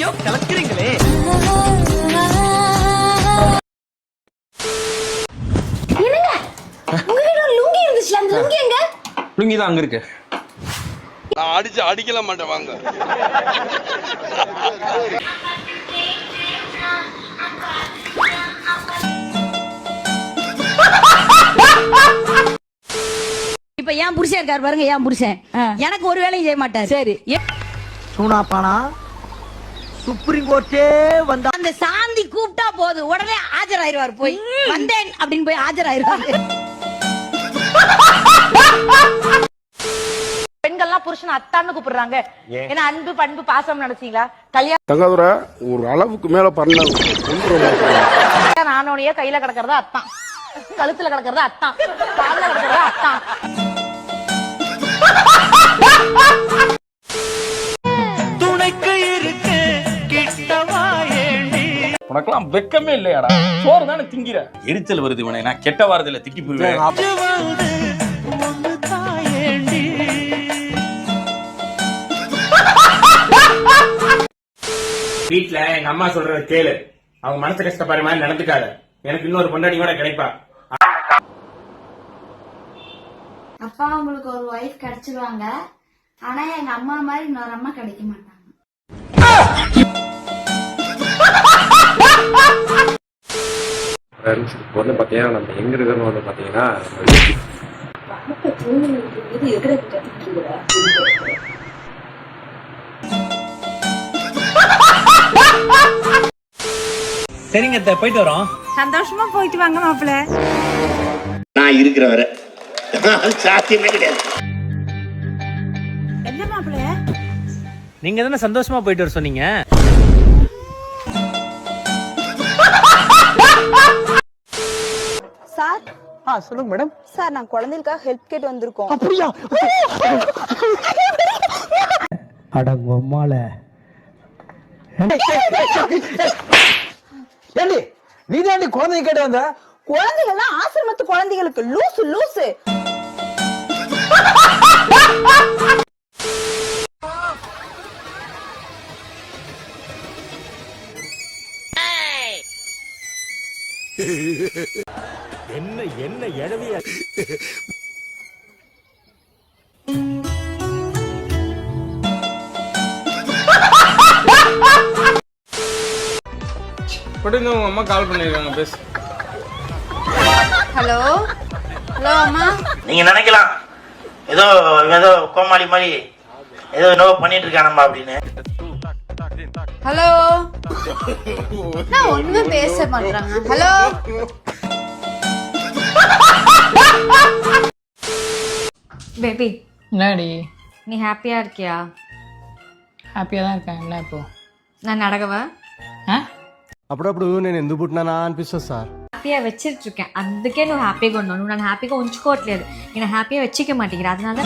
ஐயோ கலக்குறீங்களே. லுங்கி இருந்துச்சுல அந்த லுங்கி எங்க? லுங்கி தான் அங்க இருக்கு. நான் அடிச்சு அடிக்கல மாட்டேன் வாங்க. இப்ப ஏன் புருஷன் இருக்காரு பாருங்க ஏன் புருஷன். எனக்கு ஒரு வேலையும் செய்ய மாட்டாரு. சரி. சூனாப்பானா? சுப்ரீம் கோர்ட்டே வந்தா அந்த சாந்தி கூப்பிட்டா போதும். உடனே ஆஜராயிருவார் போய். வந்தேன் அப்படின்னு போய் ஆஜராயிருவாரு. பெண்கள்லாம் புருஷன் அத்தான்னு கூப்பிடுறாங்க. ஏன்னா அன்பு பண்பு பாசம் நினைச்சீங்களா? கல்யாணம் தங்காதுர ஒரு அளவுக்கு மேல பண்ண ஆனோனையே கையில கிடக்கிறதா அத்தான். கழுத்துல கிடக்கிறதா அத்தான். கால்ல கிடக்கிறதா அத்தான். உனக்கெல்லாம் வெக்கமே இல்லையாடா? சோறு தானே திங்கிற? எரிச்சல் வருது இவனை. நான் கெட்ட வாரத்துல திட்டி போயிருவேன் வீட்ல எங்க அம்மா சொல்றத கேளு. அவங்க மனசு கஷ்டப்படுற மாதிரி நடந்துக்காத. எனக்கு இன்னொரு பொண்டாடி கூட கிடைப்பா. அப்பா உங்களுக்கு ஒரு ஒய்ஃப் கிடைச்சிருவாங்க. ஆனா எங்க அம்மா மாதிரி இன்னொரு அம்மா கிடைக்க மாட்டாங்க. இப்போ வந்து பார்த்தீங்கன்னா நம்ம எங்க இருக்கிறோம் வந்து பார்த்தீங்கன்னா சரிங்க அத்தை, போயிட்டு வரோம். சந்தோஷமா போயிட்டு வாங்க மாப்பிள்ள. நான் இருக்கிற வரை. சாத்தியமே கிடையாது. என்ன மாப்பிள்ள? நீங்க தானே சந்தோஷமா போயிட்டு வர சொன்னீங்க? சார்? ஆ சொல்லுங்க மேடம். சார் நான் குழந்தைகளுக்காக ஹெல்ப் கேட்டு வந்திருக்கோம். அப்படியா? அட பொம்மால ஏண்டி நீ தாண்டி குழந்தைங்க கேட்டு வந்த? குழந்தைகள்லாம் ஆசிரமத்து குழந்தைகளுக்கு லூசு லூசு. உங்க அம்மா கால் பண்ணிருக்காங்க பேசு. ஹலோ? ஹலோ அம்மா? நீங்க நினைக்கலாம். ஏதோ ஏதோ கோமாளி மாதிரி ஏதோ என்னவோ பண்ணிட்டு இருக்கானம்மா அப்படின்னு. ஹலோ? நான் ஒண்ணுமே பேச மாட்டாங்க ஹலோ? பேபி என்னடி நீ ஹாப்பியாக இருக்கியா హ్యాపీగా தான் இருக்கேன் என்ன இப்போ நான் நடகவா ஆ అప్పుడప్పుడు నేను ఎందుకు పుట్టినానా అనిపిస్తుంది సార్ హ్యాపీగా வச்சிட்டு இருக்கேன் అందుకే నువ్వు హ్యాపీగా ఉన్నావు నువ్వు నన్ను హ్యాపీగా ఉంచుకోవట్లేదు నేను హ్యాపీగా வச்சிக்க மாட்டேங்கிற அதனால